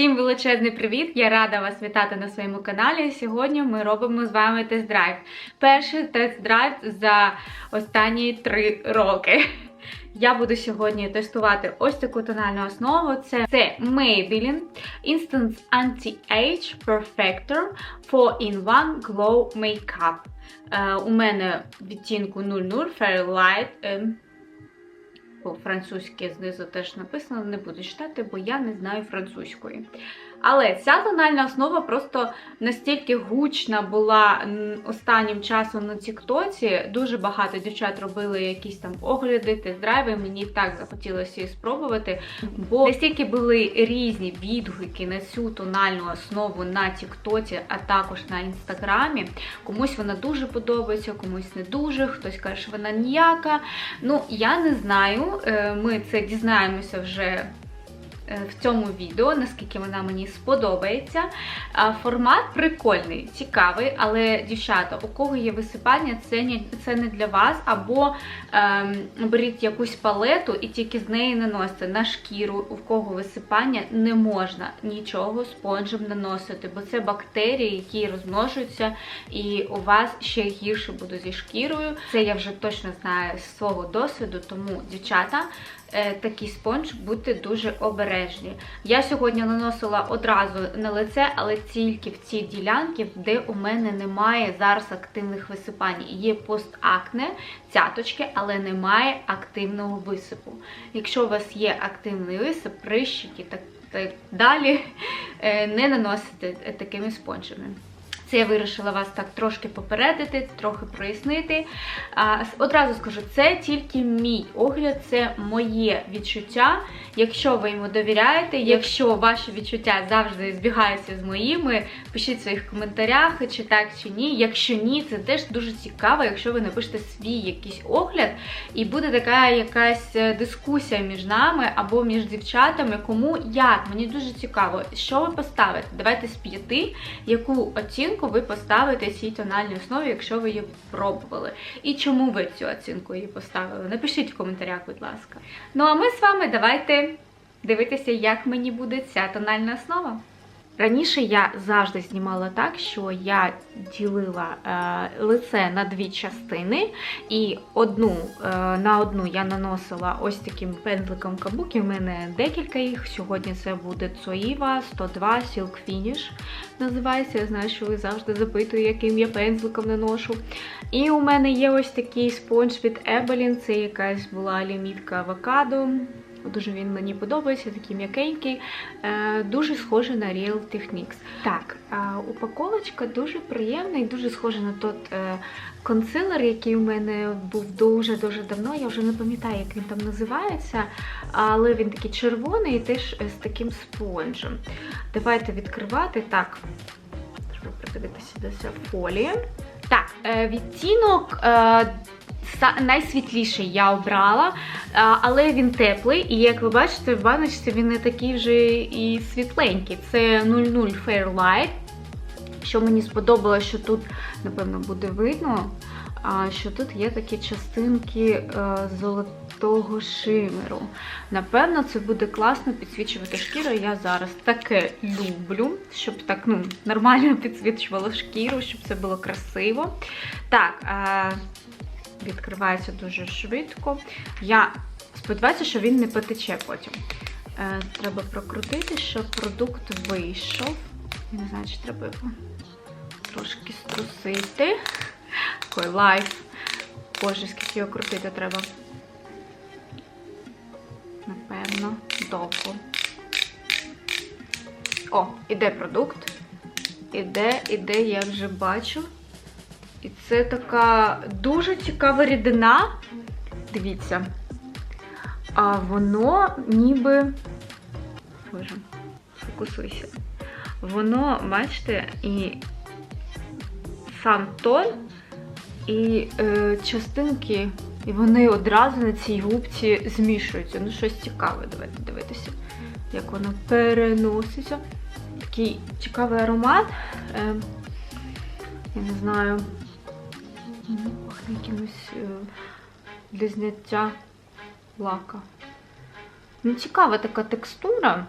Всім величезний привіт! Я рада вас вітати на своєму каналі. Сьогодні ми робимо з вами тест-драйв. Перший тест-драйв за останні три роки. Я буду сьогодні тестувати ось таку тональну основу. Це, це Maybelline Instant Anti-Age Perfector 4-in-1 Glow Makeup. Е, у мене відтінку 00 Fair Light. Е, по-французьки знизу теж написано, не буду читати, бо я не знаю французької. Але ця тональна основа просто настільки гучна була останнім часом на Тіктоці. Дуже багато дівчат робили якісь там огляди, тест-драйви. Мені так захотілося її спробувати. Бо настільки були різні відгуки на цю тональну основу на Тіктоці, а також на інстаграмі. Комусь вона дуже подобається, комусь не дуже. Хтось каже, що вона ніяка. Ну, я не знаю. Е, Ми це дізнаємося вже в цьому відео, наскільки вона мені сподобається. Формат прикольний, цікавий, але, дівчата, у кого є висипання, це не, це не для вас. Або ем, беріть якусь палету і тільки з неї наносите на шкіру, у кого висипання не можна нічого спонжем наносити, бо це бактерії, які розмножуються, і у вас ще гірше буде зі шкірою. Це я вже точно знаю з свого досвіду, тому, дівчата, е, такий спонж, будьте дуже обережні. Я сьогодні наносила одразу на лице, але тільки в ці ділянки, де у мене немає зараз активних висипань. Є постакне, цяточки, але немає активного висипу. Якщо у вас є активний висип, прищики так, так далі, е, не наносите такими спонжами. Це я вирішила вас так трошки попередити, трохи прояснити. Одразу скажу, це тільки мій огляд, це моє відчуття. Якщо ви йому довіряєте, якщо ваші відчуття завжди збігаються з моїми, пишіть в своїх коментарях, чи так, чи ні. Якщо ні, це теж дуже цікаво, якщо ви напишете свій якийсь огляд, і буде така якась е, дискусія між нами або між дівчатами, кому як. Мені дуже цікаво, що ви поставите. Давайте з п'яти, яку оцінку ви поставите цій тональній основі, якщо ви її пробували. І чому ви цю оцінку її поставили? Напишіть в коментарях, будь ласка. Ну а ми з вами давайте дивитися, як мені буде ця тональна основа. Раніше я завжди знімала так, що я ділила е, лице на дві частини, і одну е, на одну я наносила ось таким пензликом кабуки. У мене декілька їх. Сьогодні це буде Цоїва 102 Silk Finish називається. Я знаю, що ви завжди запитуєте, яким я пензликом наношу. І у мене є ось такий спонж від Ebelin, це якась була лімітка авокадо. Дуже він мені подобається, такий м'якенький, е, дуже схожий на Real Techniques. Так, е, упаковочка дуже приємна і дуже схожа на той е, консилер, який у мене був дуже-дуже давно. Я вже не пам'ятаю, як він там називається, але він такий червоний і теж з таким спонжем. Давайте відкривати. Так, треба придивитися до ця фолія. Так, е, відтінок. Найсвітліший я обрала, але він теплий, і як ви бачите, в баночці він не такий вже і світленький. Це 00 Fairlight. Що мені сподобалося, що тут, напевно, буде видно, що тут є такі частинки е, золотого шимеру. Напевно, це буде класно підсвічувати шкіру. Я зараз таке люблю, щоб так ну, нормально підсвічувало шкіру, щоб це було красиво. Так, е, відкривається дуже швидко. Я сподіваюся, що він не потече потім. Е, треба прокрутити, щоб продукт вийшов. Я не знаю, чи треба його трошки струсити. Такий лайф. Боже, скільки його крутити треба. Напевно, довго. О, іде продукт. Іде, іде, я вже бачу. І це така дуже цікава рідина. Дивіться. А воно ніби. Боже, фокусуйся. Воно, бачите, і сам тон, і е, частинки, і вони одразу на цій губці змішуються. Ну, щось цікаве. Давайте дивитися, як воно переноситься. Такий цікавий аромат. Е, я не знаю. Пахне якимось е, для зняття лака. Ну, цікава така текстура.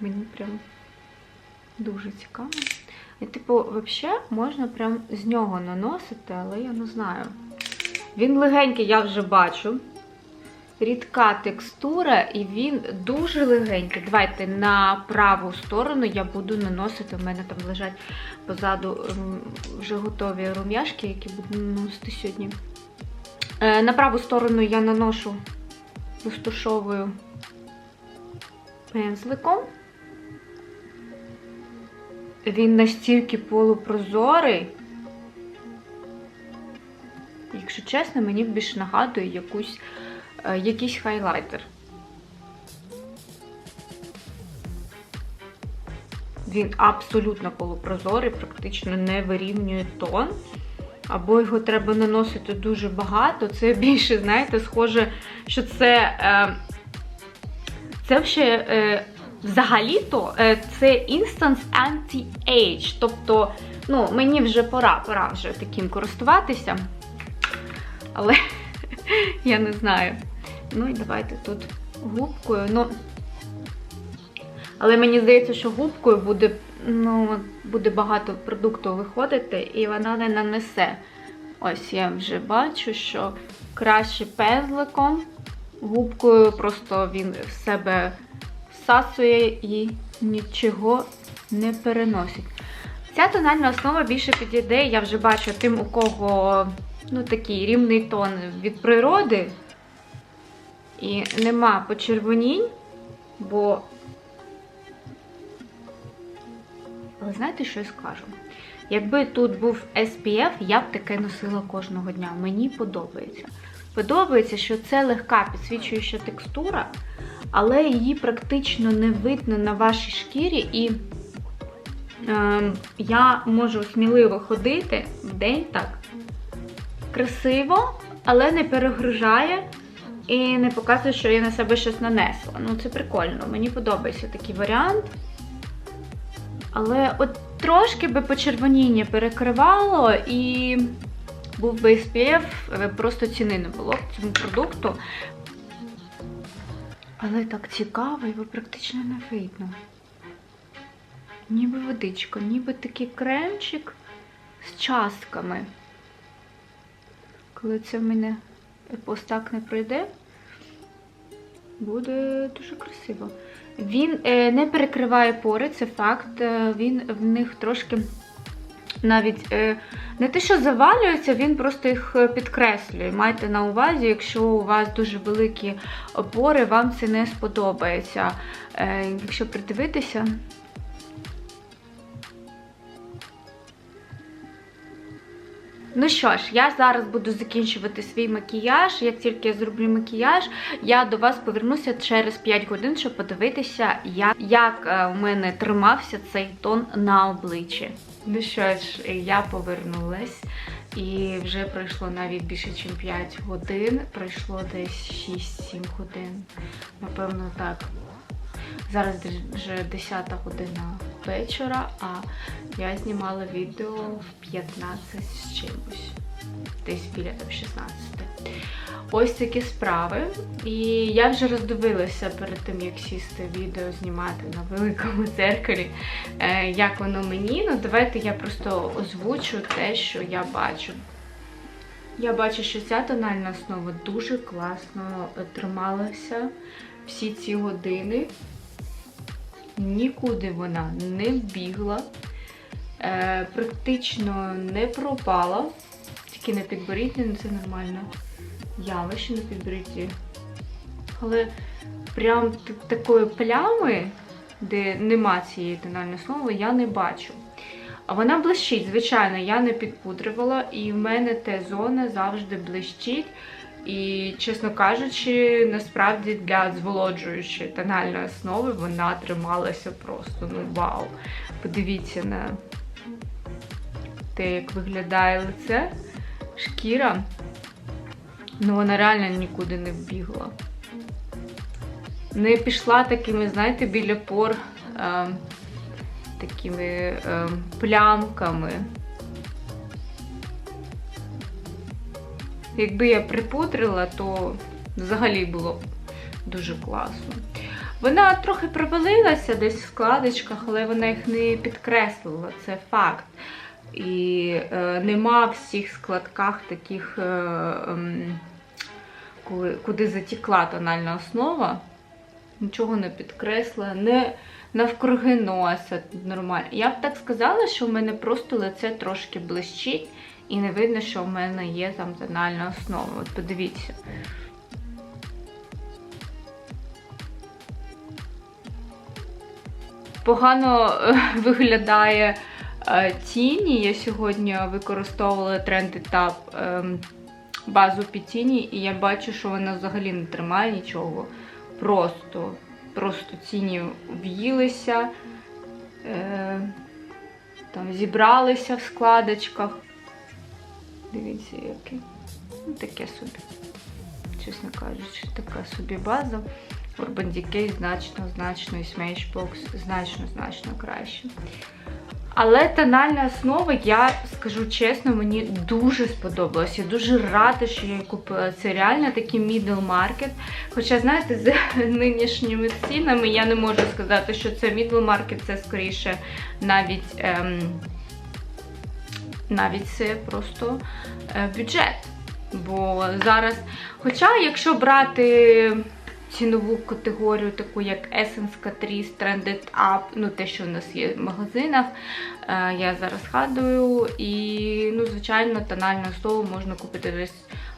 Мені прям дуже цікаво. І, типу, взагалі можна прям з нього наносити, але я не знаю. Він легенький, я вже бачу. Рідка текстура, і він дуже легенький. Давайте на праву сторону я буду наносити. У мене там лежать позаду вже готові рум'яшки, які буду наносити сьогодні. Е, На праву сторону я наношу розтушовую пензликом. Він настільки полупрозорий. Якщо чесно, мені більш нагадує якусь, якийсь хайлайтер. Він абсолютно полупрозорий, практично не вирівнює тон. Або його треба наносити дуже багато. Це більше, знаєте, схоже, що це. Е, це ще е, взагалі-то е, це Instance Anti-Age. Тобто, ну, мені вже пора, пора вже таким користуватися. Але я не знаю. Ну і давайте тут губкою. Ну, але мені здається, що губкою буде, ну, буде багато продукту виходити, і вона не нанесе. Ось я вже бачу, що краще пензликом, губкою просто він в себе всасує і нічого не переносить. Ця тональна основа більше підійде, я вже бачу тим, у кого ну, такий рівний тон від природи. І нема почервонінь, бо. Але знаєте, що я скажу? Якби тут був SPF, я б таке носила кожного дня. Мені подобається. Подобається, що це легка підсвічуюча текстура, але її практично не видно на вашій шкірі, і е, я можу сміливо ходити в день так. Красиво, але не перегружає і не показує, що я на себе щось нанесла. Ну, це прикольно, мені подобається такий варіант. Але от трошки би почервоніння перекривало і був би SPF, просто ціни не було б цьому продукту. Але так цікаво, його практично не видно. Ніби водичка, ніби такий кремчик з частками. Коли це в мене пост так не пройде, буде дуже красиво. Він е, не перекриває пори, це факт. Е, Він в них трошки навіть е, не те, що завалюється, він просто їх підкреслює. Майте на увазі, якщо у вас дуже великі пори, вам це не сподобається. Якщо придивитися. Ну що ж, я зараз буду закінчувати свій макіяж. Як тільки я зроблю макіяж, я до вас повернуся через 5 годин, щоб подивитися, як, як е, у мене тримався цей тон на обличчі. Ну що ж, я повернулась. І вже пройшло навіть більше, ніж 5 годин. Пройшло десь 6-7 годин. Напевно, так. Зараз вже 10 година вечора, а я знімала відео в 15 з чимось. Десь біля там 16. Ось такі справи. І я вже роздивилася перед тим, як сісти відео знімати на великому дзеркалі, е, як воно мені. Ну, давайте я просто озвучу те, що я бачу. Я бачу, що ця тональна основа дуже класно трималася всі ці години. Нікуди вона не вбігла, е, практично не пропала, тільки на підборідді, ну це нормально явище на підборідді. Але прям такої плями, де нема цієї тональної основи, я не бачу. А вона блищить, звичайно, я не підпудрювала, і в мене Т-зона завжди блищить. І, чесно кажучи, насправді для зволоджуючої тональної основи вона трималася просто, ну вау. Подивіться на те, як виглядає лице, шкіра. Ну, вона реально нікуди не вбігла. Не пішла такими, знаєте, біля пор е, такими е, плямками. Якби я припудрила, то взагалі було б дуже класно. Вона трохи провалилася десь в складочках, але вона їх не підкреслила, це факт. І е, нема в всіх складках таких, е, е, коли, куди затікла тональна основа. Нічого не підкресла, не навкруги носа нормально. Я б так сказала, що в мене просто лице трошки блищить, і не видно, що в мене є там тональна основа. От подивіться. Погано е, виглядає е, тіні. Я сьогодні використовувала Trendy Tab е, базу під тіні, і я бачу, що вона взагалі не тримає нічого. Просто, просто тіні в'їлися, е, там зібралися в складочках. Дивіться, яке. Ну, таке собі. Чесно кажучи, така собі база. Urban Decay значно, значно і Smashbox значно, значно краще. Але тональна основа, я скажу чесно, мені дуже сподобалась. Я дуже рада, що я її купила. Це реально такий middle market. Хоча, знаєте, з нинішніми цінами я не можу сказати, що це middle market, це скоріше навіть ем, навіть це просто е, бюджет. Бо зараз, хоча, якщо брати цінову категорію, таку як Essence Catrice, Trended Up, ну те, що в нас є в магазинах. Е, я зараз згадую. І, ну, звичайно, тональну основу можна купити десь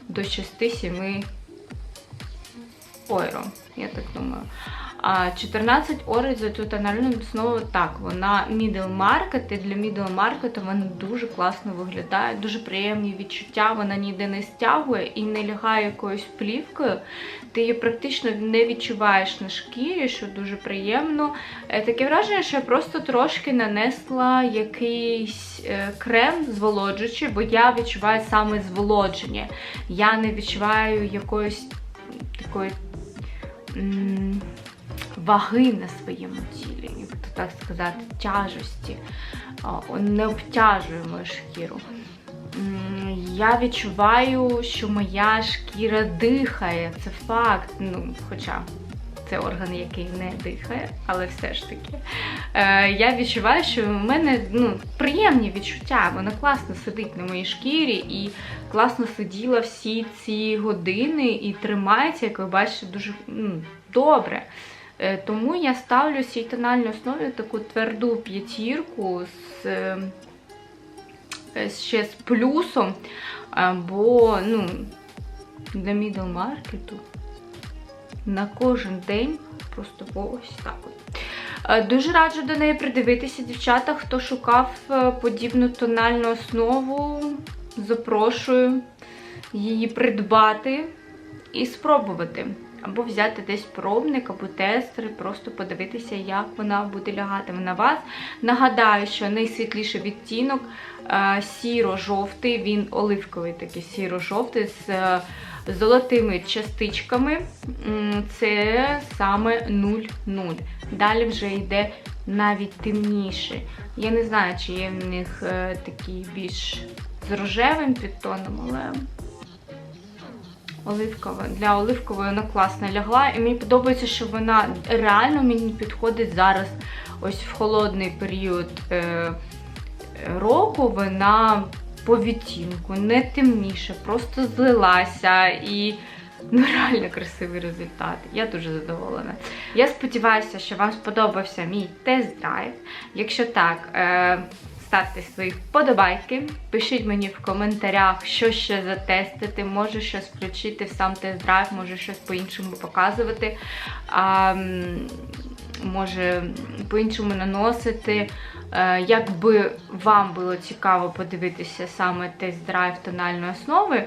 до 6-7 євро, я так думаю. А 14 орей за цю тональну основу, так, вона middle market, і для middle market вона дуже класно виглядає, дуже приємні відчуття, вона ніде не стягує і не лягає якоюсь плівкою. Ти її практично не відчуваєш на шкірі, що дуже приємно. Е, таке враження, що я просто трошки нанесла якийсь е, крем зволоджуючий, бо я відчуваю саме зволодження. Я не відчуваю якоїсь такої ваги на своєму тілі, як так сказати, тяжості, не обтяжує мою шкіру. Я відчуваю, що моя шкіра дихає, це факт. Ну, Хоча це орган, який не дихає, але все ж таки. Е, Я відчуваю, що в мене ну, приємні відчуття, вона класно сидить на моїй шкірі і класно сиділа всі ці години і тримається, як ви бачите, дуже ну, добре. Е, тому я ставлю цій тональній основі таку тверду п'ятірку з е, ще з плюсом, е, бо ну, для middle маркету на кожен день просто ось так. Дуже раджу до неї придивитися, дівчата, хто шукав подібну тональну основу, запрошую її придбати і спробувати. Або взяти десь пробник, або тестер, просто подивитися, як вона буде лягати на вас. Нагадаю, що найсвітліший відтінок е, сіро-жовтий, він оливковий такий сіро-жовтий з е, золотими частичками. Це саме 0,0. Далі вже йде навіть темніше. Я не знаю, чи є в них е, такий більш з рожевим підтоном, але оливкова. Для оливкової вона класно лягла. І мені подобається, що вона реально мені підходить зараз ось в холодний період е, року. Вона по відтінку, не темніше, просто злилася і. Ну, реально красивий результат. Я дуже задоволена. Я сподіваюся, що вам сподобався мій тест-драйв. Якщо так, е ставте свої вподобайки, пишіть мені в коментарях, що ще затестити, може щось включити сам тест-драйв, може щось по-іншому показувати, а, може по-іншому наносити. Е, якби вам було цікаво подивитися саме тест-драйв тональної основи,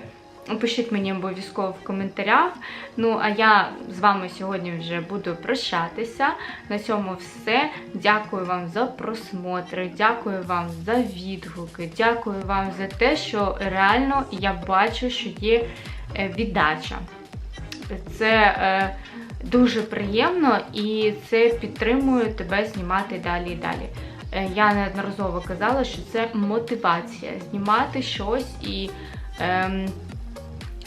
Пишіть мені обов'язково в коментарях. Ну, а я з вами сьогодні вже буду прощатися. На цьому все. Дякую вам за просмотри, дякую вам за відгуки, дякую вам за те, що реально я бачу, що є е, віддача. Це е, дуже приємно і це підтримує тебе знімати далі і далі. Е, я неодноразово казала, що це мотивація знімати щось і. Е,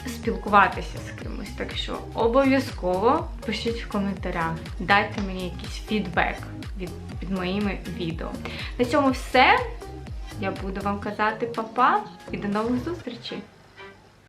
спілкуватися з кимось. Так що обов'язково пишіть в коментарях, дайте мені якийсь фідбек від, під моїми відео. На цьому все. Я буду вам казати па-па і до нових зустрічей!